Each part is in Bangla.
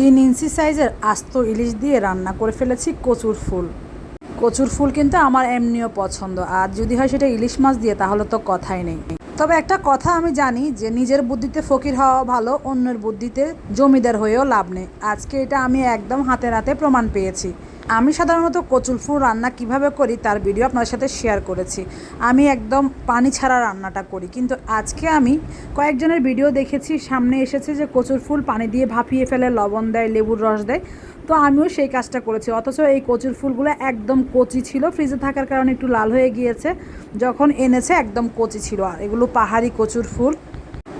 তিন ইঞ্চি সাইজের আস্ত ইলিশ দিয়ে রান্না করে ফেলেছি কচুর ফুল। কচুর ফুল কিন্তু আমার এমনিও পছন্দ। আর যদি হয় সেটা ইলিশ মাছ দিয়ে, তাহলে তো কথাই নেই। তবে একটা কথা আমি জানি যে, নিজের বুদ্ধিতে ফকির হওয়া ভালো, অন্যের বুদ্ধিতে জমিদার হয়েও লাভ নেই। আজকে এটা আমি একদম হাতে নাতে প্রমাণ পেয়েছি। আমি সাধারণত কচুর ফুল রান্না কীভাবে করি তার ভিডিও আপনার সাথে শেয়ার করেছি। আমি একদম পানি ছাড়া রান্নাটা করি। কিন্তু আজকে আমি কয়েকজনের ভিডিও দেখেছি, সামনে এসেছে যে কচুর ফুল পানি দিয়ে ভাপিয়ে ফেলে, লবণ দেয়, লেবুর রস দেয়। তো আমিও সেই কাজটা করেছি। অথচ এই কচুর ফুলগুলো একদম কচি ছিল, ফ্রিজে থাকার কারণে একটু লাল হয়ে গিয়েছে। যখন এনেছে একদম কচি ছিল। আর এগুলো পাহাড়ি কচুর ফুল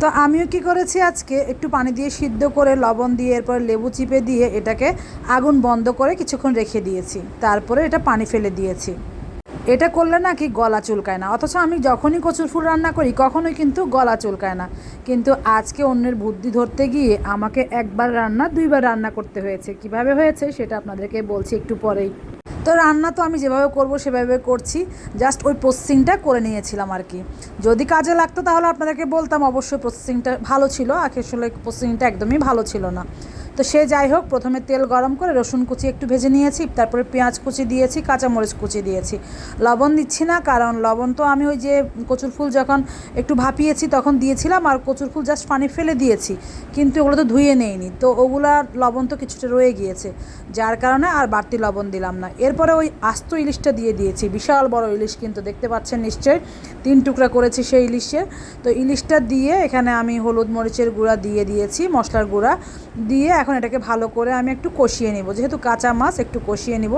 তো আমিও কি করেছি আজকে? একটু পানি দিয়ে সিদ্ধ করে লবণ দিয়ে, এরপর লেবু চিপে দিয়ে এটাকে আগুন বন্ধ করে কিছুক্ষণ রেখে দিয়েছি। তারপরে এটা পানি ফেলে দিয়েছি। এটা করলে নাকি গলা চুলকায় না। অথচ আমি যখনই কচুর ফুল রান্না করি, কখনোই কিন্তু গলা চুলকায় না। কিন্তু আজকে অন্যের বুদ্ধি ধরতে গিয়ে আমাকে একবার রান্না, দুইবার রান্না করতে হয়েছে। কীভাবে হয়েছে সেটা আপনাদেরকে বলছি একটু পরেই। তো রান্না তো আমি যেভাবে করব, সেভাবে করছি। জাস্ট ওই প্রসেসিংটা করে নিয়েছিলাম আর কি। যদি কাজে লাগতো তাহলে আপনাদেরকে বলতাম, অবশ্যই প্রসেসিংটা ভালো ছিল। আসলে প্রসেসিংটা একদমই ভালো ছিল না। তো সে যাই হোক, প্রথমে তেল গরম করে রসুন কুচি একটু ভেজে নিয়েছি, তারপরে পেঁয়াজ কুচি দিয়েছি, কাঁচামরিচ কুচি দিয়েছি। লবণ দিচ্ছি না, কারণ লবণ তো আমি ওই যে কচুর ফুল যখন একটু ভাপিয়েছি তখন দিয়েছিলাম, আর কচুর ফুল জাস্ট পানি ফেলে দিয়েছি, কিন্তু ওগুলো তো ধুয়ে নেইনি। তো ওগুলা লবণ তো কিছুটা রয়ে গিয়েছে, যার কারণে আর বাড়তি লবণ দিলাম না। এরপরে ওই আস্ত ইলিশটা দিয়ে দিয়েছি, বিশাল বড় ইলিশ কিন্তু, দেখতে পাচ্ছেন নিশ্চয়ই, তিন টুকরা করেছি সেই ইলিশের তো ইলিশটা দিয়ে এখানে আমি হলুদ মরিচের গুঁড়া দিয়ে দিয়েছি, মশলার গুঁড়া, দিয়ে এখন এটাকে ভালো করে আমি একটু কষিয়ে নিব। যেহেতু কাঁচা মাছ, একটু কষিয়ে নিব।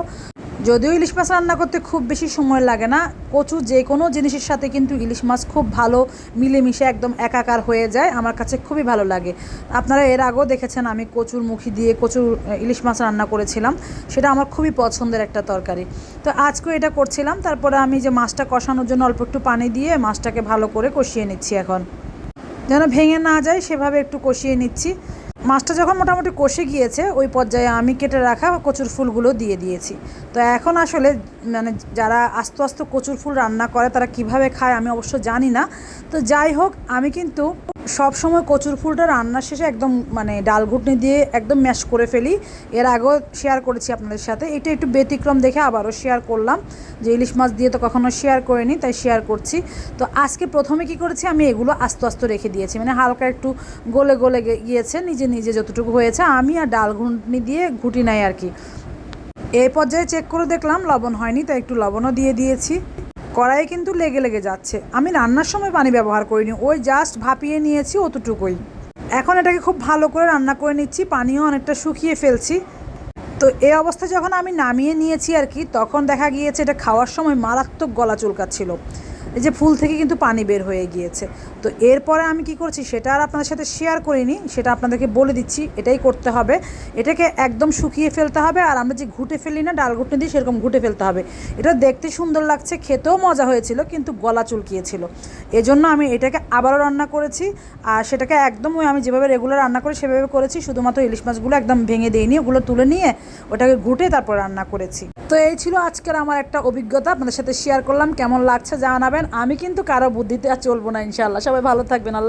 যদিও ইলিশ মাছ রান্না করতে খুব বেশি সময় লাগে না, কচু যে কোনো জিনিসের সাথে কিন্তু ইলিশ মাছ খুব ভালো মিলেমিশে একদম একাকার হয়ে যায়। আমার কাছে খুবই ভালো লাগে। আপনারা এর আগেও দেখেছেন আমি কচুর মুখি দিয়ে কচুর ইলিশ মাছ রান্না করেছিলাম। সেটা আমার খুবই পছন্দের একটা তরকারি। তো আজকেও এটা করছিলাম। তারপরে আমি যে মাছটা কষানোর জন্য অল্প একটু পানি দিয়ে মাছটাকে ভালো করে কষিয়ে নিচ্ছি এখন। যেন ভেঙে না যায়, সেভাবে একটু কষিয়ে নিচ্ছি। মাছটা যখন মোটামুটি কষে গিয়েছে, ওই পর্যায়ে আমি কেটে রাখা কচুর ফুলগুলো দিয়ে দিয়েছি। তো এখন আসলে মানে যারা আস্তে আস্তে কচুর ফুল রান্না করে, তারা কীভাবে খায় আমি অবশ্য জানি না। তো যাই হোক, আমি কিন্তু সব সময় কচুর ফুলটা রান্নার শেষে একদম মানে ডাল ঘুটনি দিয়ে একদম ম্যাশ করে ফেলি। এর আগেও শেয়ার করেছি আপনাদের সাথে। এটা একটু ব্যতিক্রম দেখে আবারও শেয়ার করলাম। যে ইলিশ মাছ দিয়ে তো কখনো শেয়ার করিনি, তাই শেয়ার করছি। তো আজকে প্রথমে কি করেছি, আমি এগুলো আস্তে আস্তে রেখে দিয়েছি। মানে হালকা একটু গলে গলে গিয়েছে, নিজে নিজে যতটুকু হয়েছে, আমি আর ডাল ঘুটনি দিয়ে ঘুটি নাই আর কি। এই পর্যায়ে চেক করে দেখলাম, লবণ হয়নি, তাই একটু লবণও দিয়ে দিয়েছি। কড়াইয়ে কিন্তু লেগে লেগে যাচ্ছে। আমি রান্নার সময় পানি ব্যবহার করিনি, ওই জাস্ট ভাপিয়ে নিয়েছি অতটুকুই এখন এটাকে খুব ভালো করে রান্না করে নিচ্ছি, পানিও অনেকটা শুকিয়ে ফেলছি। তো এ অবস্থা যখন আমি নামিয়ে নিয়েছি আর কি, তখন দেখা গিয়েছে এটা খাওয়ার সময় মারাত্মক গলা চুলকাচ্ছিল। এই যে ফুল থেকে কিন্তু পানি বের হয়ে গিয়েছে। তো এরপরে আমি কি করছি, সেটা আর আপনাদের সাথে শেয়ার করিনি, সেটা আপনাদেরকে বলে দিচ্ছি, এটাই করতে হবে। এটাকে একদম শুকিয়ে ফেলতে হবে, আর আমরা যে ঘুটে ফেলি না, ডাল ঘুটে দিই সেরকম ঘুটে ফেলতে হবে। এটা দেখতে সুন্দর লাগছে, খেতেও মজা হয়েছিল, কিন্তু গলা চুলকিয়েছিল। এজন্য আমি এটাকে আবারও রান্না করেছি, আর সেটাকে একদম ওই আমি যেভাবে রেগুলার রান্না করি, সেভাবে করেছি, শুধুমাত্র ইলিশ মাছগুলো একদম ভেঙে দিইনি ওগুলো তুলে নিয়ে ওটাকে ঘুটে তারপর রান্না করেছি। তো এই ছিল আজকের আমার একটা অভিজ্ঞতা, আপনাদের সাথে শেয়ার করলাম, কেমন লাগছে জানাবেন। আমি কিন্তু কারও বুদ্ধিতে আর চলবো না ইনশাল্লাহ সবাই ভালো থাকবেন আল্লাহ